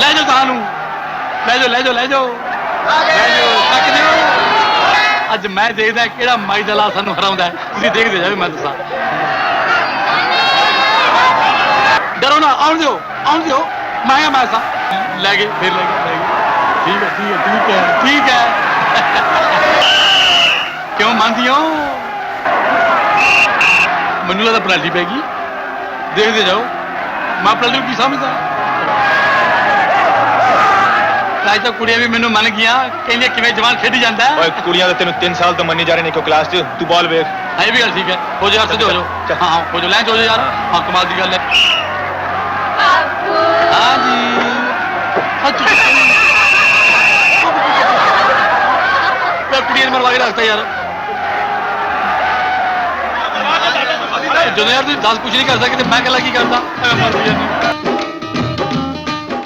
ਲੈ ਜਾਓ ਤੁਹਾਨੂੰ ਲੈ ਜਾਓ ਲੈ ਜਾਓ ਲੈ ਜਾਓ। ਲੈ ਜਾਓ ਤੱਕ ਦਿਓ। ਅੱਜ ਮੈਂ ਦੇਖਦਾ ਕਿਹੜਾ ਮਾਈ ਦਾ ਲਾ ਸਾਨੂੰ ਹਰਾਉਂਦਾ ਤੁਸੀਂ ਦੇਖਦੇ ਜਾਓ ਮੈਂ ਦੱਸਾਂ। ਡਰੋ ਨਾ, ਆਉਣ ਦਿਓ ਆਉਣ ਦਿਓ। ਮੈਂ ਆ ਲੈ ਗਏ, ਫਿਰ ਲੈ ਗਏ ਲੈ ਗਏ। ਠੀਕ ਹੈ ਠੀਕ ਹੈ ਠੀਕ ਹੈ ਠੀਕ ਹੈ। ਕਿਉਂ ਮੰਨਦੀ ਹੋ? ਮੈਨੂੰ ਲੱਗਦਾ ਪਰਾਲੀ ਪੈ ਗਈ। ਦੇਖਦੇ ਜਾਓ। ਮੈਂ ਪਰਾਲੀ ਨੂੰ ਕੀ ਸਮਝਦਾ? ਰਾਜ ਤਾਂ ਕੁੜੀਆਂ ਵੀ ਮੈਨੂੰ ਮੰਨ ਗਈਆਂ ਕਹਿੰਦੀਆਂ ਕਿਵੇਂ ਜਵਾਨ ਖੇਡੀ ਜਾਂਦਾ ਹੈ। ਓਏ ਕੁੜੀਆਂ ਤਾਂ ਤੈਨੂੰ 3 ਸਾਲ ਤੋਂ ਮੰਨੀ ਜਾ ਰਹੇ ਨੇ ਕਿਉਂ ਕਲਾਸ 'ਚ। ਤੂੰ ਬਾਲ ਵੇਖ। ਇਹ ਵੀ ਗੱਲ ਠੀਕ ਹੈ। ਹੋ ਜਾ ਸਿੱਧੇ ਹੋ ਜਾਓ। ਹਾਂ ਹਾਂ ਹੋ ਜਾਓ। ਲੈਂਚ ਹੋ ਜਾਓ ਯਾਰ। ਹਾਂ ਕਮਾਲ ਦੀ ਗੱਲ ਹੈ। ਹਾਂ ਜੀ। ਸੱਚ ਮੈਂ ਕੁੜੀਆਂ ਨੂੰ ਮਰਵਾ ਕੇ ਰੱਖਤਾ ਯਾਰ। ਜਦੋਂ ਯਾਰ ਤੁਸੀਂ 10 ਕੁਛ ਨਹੀਂ ਕਰ ਸਕਦੇ ਮੈਂ ਇਕੱਲਾ ਕੀ ਕਰਦਾ? ਐਵੇਂ ਮਰ ਜਾਂਦੀ।